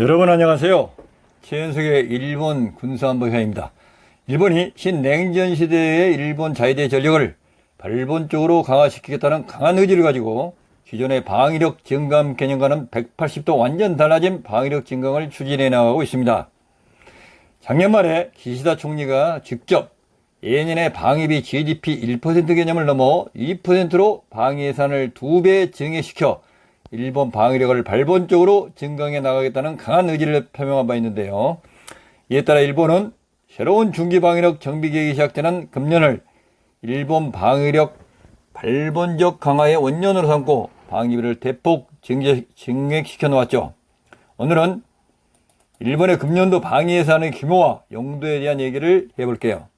여러분 안녕하세요. 최연석의 일본 군사안보회입니다. 일본이 신냉전 시대의 일본 자위대 전력을 발본적으로 강화시키겠다는 강한 의지를 가지고 기존의 방위력 증강 개념과는 180도 완전 달라진 방위력 증강을 추진해 나가고 있습니다. 작년 말에 기시다 총리가 직접 예년의 방위비 GDP 1% 개념을 넘어 2%로 방위 예산을 두배 증액시켜 일본 방위력을 발본적으로 증강해 나가겠다는 강한 의지를 표명한 바 있는데요. 이에 따라 일본은 새로운 중기 방위력 정비 계획이 시작되는 금년을 일본 방위력 발본적 강화의 원년으로 삼고 방위비를 대폭 증액시켜 놓았죠. 오늘은 일본의 금년도 방위 예산의 규모와 용도에 대한 얘기를 해볼게요.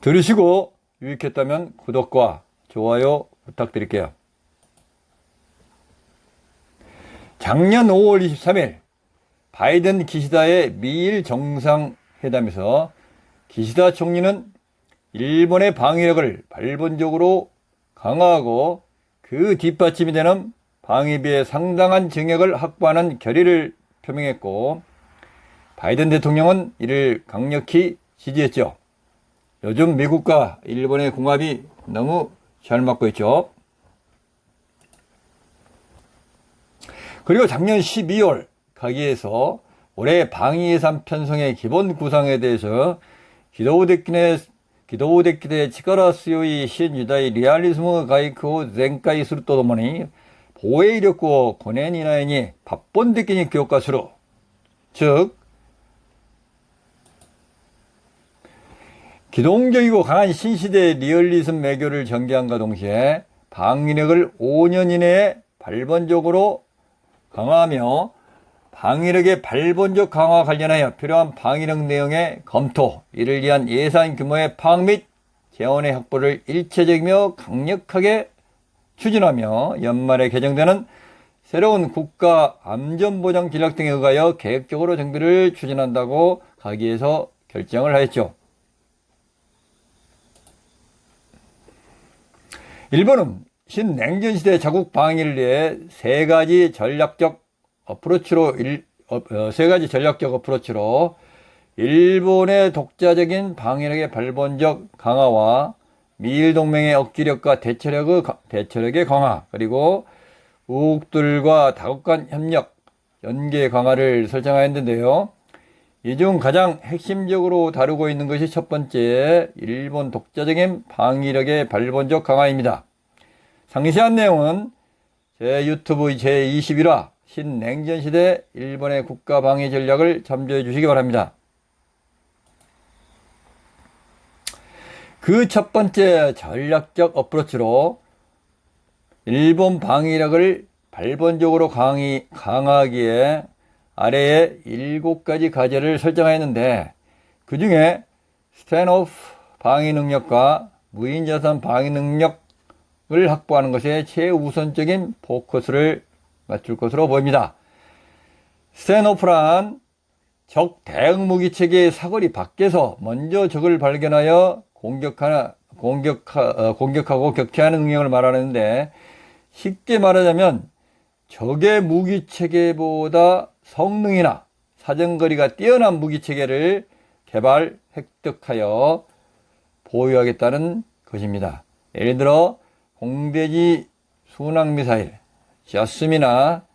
들으시고 유익했다면 구독과 좋아요 부탁드릴게요. 작년 5월 23일 바이든 기시다의 미일 정상회담에서 기시다 총리는 일본의 방위력을 발본적으로 강화하고 그 뒷받침이 되는 방위비의 상당한 증액을 확보하는 결의를 표명했고 바이든 대통령은 이를 강력히 지지했죠. 요즘 미국과 일본의 궁합이 너무 잘 맞고 있죠. 그리고 작년 12월 가기에서 올해 방위예산 편성의 기본 구상에 대해서 기도우데키네 기도우데키의 치카라 수요이 신유다의 리얼리즘을 가이크고 젠카이 스루토도모니 보에 이력고 고넨이나이니 바본데키니 교과수로 즉 기동적이고 강한 신시대의 리얼리즘 매교를 전개함과 동시에 방위력을 5년 이내에 발본적으로 강화하며 방위력의 발본적 강화 관련하여 필요한 방위력 내용의 검토, 이를 위한 예산 규모의 파악 및 재원의 확보를 일체적이며 강력하게 추진하며 연말에 개정되는 새로운 국가 안전보장 전략 등에 의하여 계획적으로 정비를 추진한다고 가기에서 결정을 하였죠. 일본은 신냉전 시대 자국 방위를 위해 세 가지 전략적 어프로치로 일, 어, 어, 세 가지 전략적 어프로치로 일본의 독자적인 방위력의 발본적 강화와 미일 동맹의 억지력과 대처력의 가- 대처력의 강화 그리고 우국들과 다국 간 협력 연계 강화를 설정하였는데요. 이 중 가장 핵심적으로 다루고 있는 것이 첫 번째 일본 독자적인 방위력의 발본적 강화입니다. 상세한 내용은 제 유튜브 제21화 신냉전 시대 일본의 국가 방위 전략을 참조해 주시기 바랍니다. 그 첫 번째 전략적 어프로치로 일본 방위력을 발본적으로 강히, 강화하기에 아래에 일곱 가지 과제를 설정하였는데 그 중에 스탠오프 방위 능력과 무인 자산 방위 능력을 확보하는 것에 최우선적인 포커스를 맞출 것으로 보입니다. 스탠오프란 적 대응 무기 체계의 사거리 밖에서 먼저 적을 발견하여 공격하나 공격 어, 공격하고 격퇴하는 능력을 말하는데 쉽게 말하자면 적의 무기 체계보다 성능이나 사정거리가 뛰어난 무기 체계를 개발 획득하여 보유하겠다는 것입니다. 예를 들어 공대지 순항 미사일, 자스미나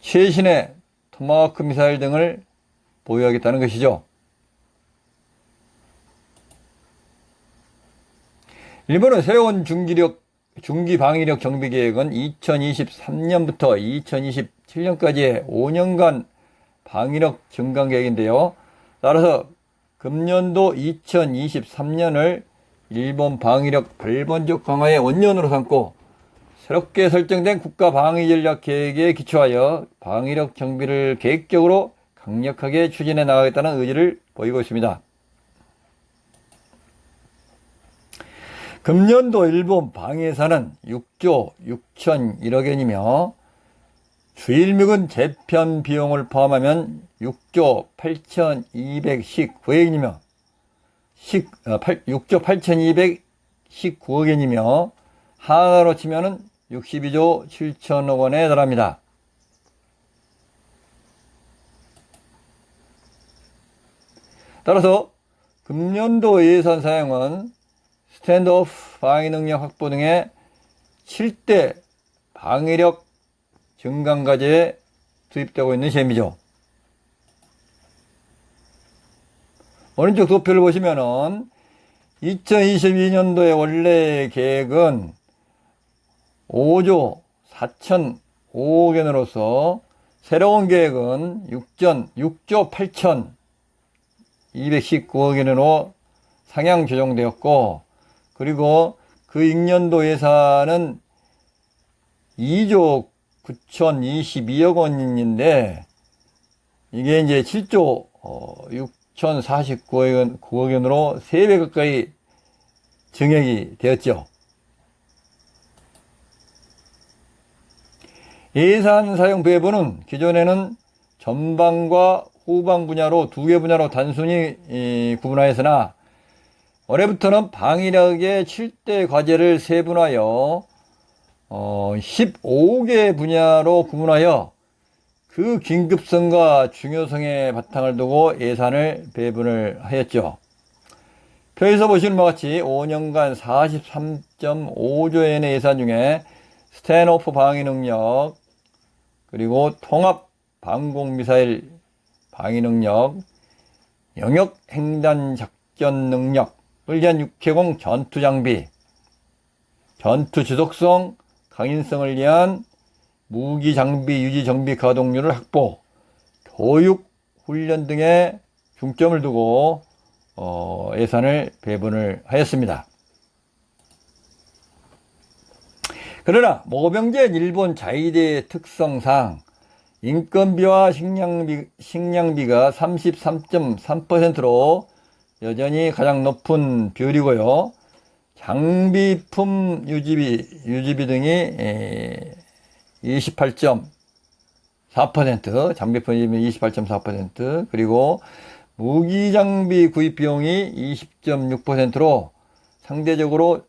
최신의 토마호크 미사일 등을 보유하겠다는 것이죠. 일본은 새로운 중기력, 중기 방위력 정비 계획은 2023년부터 2027년까지의 5년간 방위력 증강 계획인데요. 따라서 금년도 2023년을 일본 방위력 발본적 강화의 원년으로 삼고 새롭게 설정된 국가 방위 전략 계획에 기초하여 방위력 정비를 계획적으로 강력하게 추진해 나가겠다는 의지를 보이고 있습니다. 금년도 일본 방위예산은 6조 6천일억 엔이며 주일미군 재편 비용을 포함하면 6조 8,219억 엔이며 6조 8,219억 엔이며 하나로 치면은 62조 7천억 원에 달합니다. 따라서 금년도 예산 사용은 스탠드오프 방위 능력 확보 등의 7대 방위력 증강 과제에 투입되고 있는 셈이죠. 오른쪽 도표를 보시면은 2022년도의 원래 계획은 5조 4,005억 원으로서 새로운 계획은 6전 6조 8천 219억 원으로 상향 조정되었고 그리고 그 익년도 예산은 2조 9,022억 원인데 이게 이제 7조 6,049억 원, 9억 원으로 3배 가까이 증액이 되었죠. 예산 사용 배분은 기존에는 전방과 후방 분야로 두 개 분야로 단순히 이, 구분하였으나 올해부터는 방위력의 7대 과제를 세분하여 어, 15개 분야로 구분하여 그 긴급성과 중요성에 바탕을 두고 예산을 배분을 하였죠. 표에서 보시는 바와 같이 5년간 43.5조 엔의 예산 중에 스탠오프 방위 능력, 그리고 통합 방공 미사일 방위 능력, 영역 횡단 작전 능력을 위한 육해공 전투 장비, 전투 지속성, 강인성을 위한 무기 장비 유지 정비 가동률을 확보, 교육 훈련 등에 중점을 두고 어, 예산을 배분을 하였습니다. 그러나 모병제 일본 자위대의 특성상 인건비와 식량비, 식량비가 33.3%로 여전히 가장 높은 비율이고요. 장비품 유지비, 유지비 등이 28.4%, 장비품 유지비 28.4%, 그리고 무기 장비 구입 비용이 20.6%로 상대적으로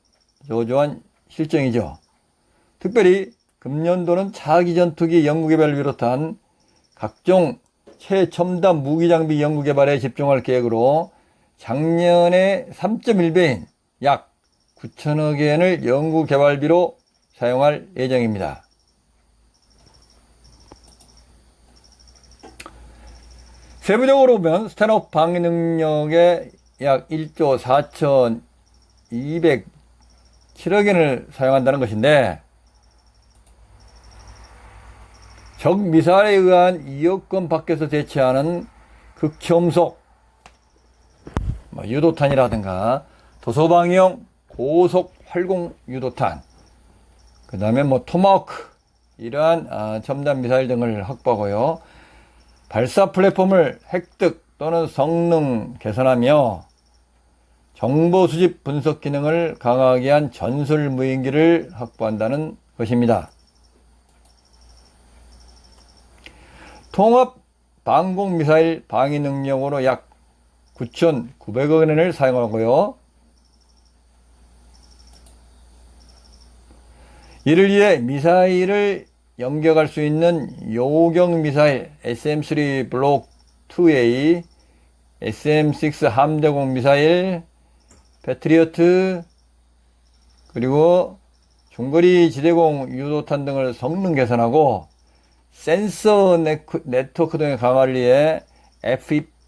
저조한 실정이죠. 특별히 금년도는 차기 전투기 연구개발을 비롯한 각종 최첨단 무기장비 연구개발에 집중할 계획으로 작년에 3.1배인 약 9천억 엔을 연구개발비로 사용할 예정입니다. 세부적으로 보면 스탠업 방위 능력의 약 1조 4,207억 엔을 사용한다는 것인데 적 미사일에 의한 2억 건 밖에서 대체하는 극초음속 뭐 유도탄이라든가 도서방위용 고속 활공 유도탄 그 다음에 뭐 토마호크 이러한 아, 첨단 미사일 등을 확보하고요 발사 플랫폼을 획득 또는 성능 개선하며 정보 수집 분석 기능을 강화하기 위한 전술 무인기를 확보한다는 것입니다. 통합 방공 미사일 방위 능력으로 약 9,900억 원을 사용하고요. 이를 위해 미사일을 연격할 수 있는 요격 미사일 SM3 블록 2A, SM6 함대공 미사일, 패트리어트, 그리고 중거리 지대공 유도탄 등을 성능 개선하고 센서 네트워크 등의 강화를 위해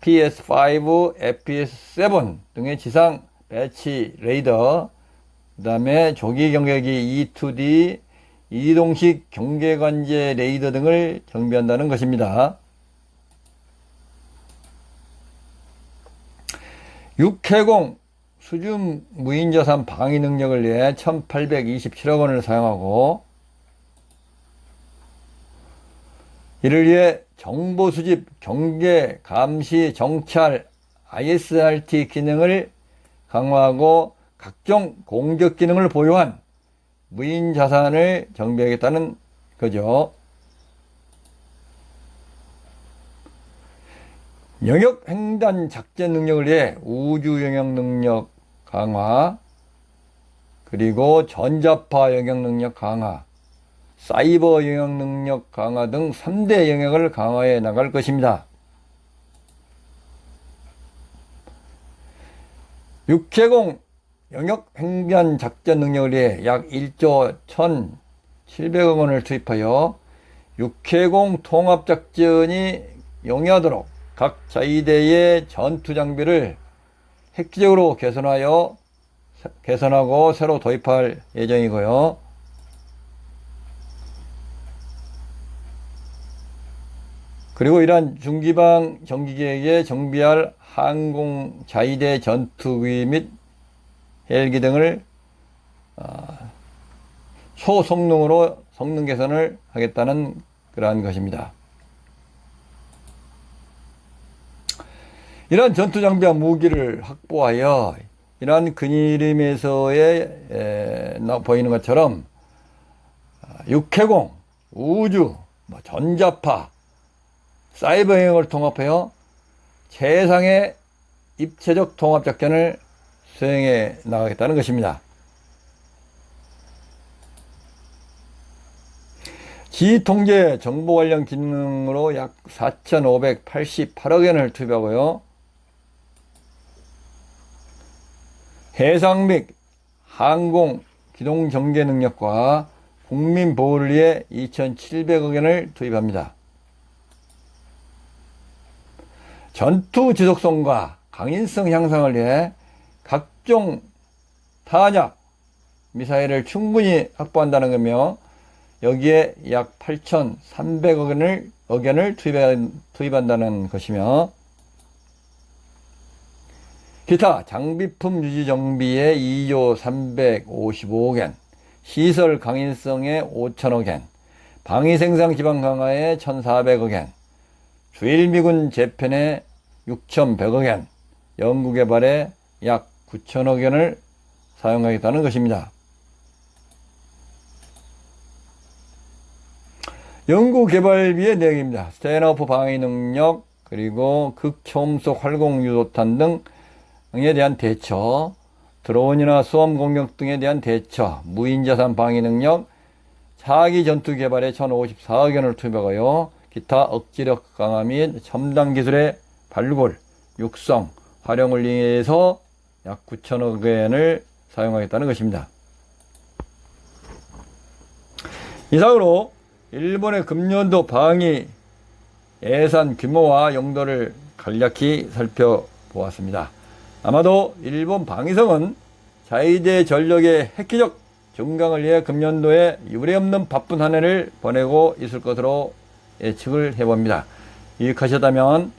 FPS5, FPS7 등의 지상 배치 레이더, 그 다음에 조기 경계기 E2D, 이동식 경계관제 레이더 등을 정비한다는 것입니다. 6해공 수중 무인자산 방위 능력을 위해 1827억 원을 사용하고 이를 위해 정보 수집, 경계, 감시, 정찰, ISRT 기능을 강화하고 각종 공격 기능을 보유한 무인 자산을 정비하겠다는 거죠. 영역 횡단 작전 능력을 위해 우주 영역 능력 강화, 그리고 전자파 영역 능력 강화, 사이버 영역 능력 강화 등 3대 영역을 강화해 나갈 것입니다. 육해공 영역 횡변 작전 능력을 위해 약 1조 1,700억 원을 투입하여 육해공 통합작전이 용이하도록 각 자위대의 전투 장비를 획기적으로 개선하여 개선하고 새로 도입할 예정이고요. 그리고 이러한 중기방 정기계획에 정비할 항공 자위대 전투기 및 헬기 등을 어, 소성능으로 성능 개선을 하겠다는 그러한 것입니다. 이러한 전투 장비와 무기를 확보하여 이러한 나- 보이는 것처럼 아, 육해공, 우주, 뭐 전자파, 사이버 영역을 통합하여 최상의 입체적 통합 작전을 수행해 나가겠다는 것입니다. 지통제 정보 관련 기능으로 약 4,588억 원을 투입하고요. 해상 및 항공 기동 경계 능력과 국민 보호를 위해 2,700억 원을 투입합니다. 전투 지속성과 강인성 향상을 위해 각종 탄약 미사일을 충분히 확보한다는 거며 여기에 약 8,300억 원을 억 원을 투입한, 투입한 다는 것이며 기타 장비품 유지 정비에 2조 355억 원, 시설 강인성에 5천억 원, 방위 생산 기반 강화에 1,400억 원, 주일미군 재편에 6,100억 원, 연구 개발에 약 9천억 원을 사용하겠다는 것입니다. 연구 개발비의 내용입니다. 스탠오프 방위 능력, 그리고 극초음속 활공 유도탄 등에 대한 대처, 드론이나 수험 공격 등에 대한 대처, 무인자산 방위 능력, 차기 전투 개발에 1,054억 원을 투입하고요. 기타 억지력 강화 및 첨단 기술의 발굴, 육성, 활용을 위해서 약 9천억 원을 사용하겠다는 것입니다. 이상으로 일본의 금년도 방위 예산 규모와 용도를 간략히 살펴보았습니다. 아마도 일본 방위성은 자위대 전력의 획기적 증강을 위해 금년도에 유례없는 바쁜 한 해를 보내고 있을 것으로 예측을 해봅니다. 유익하셨다면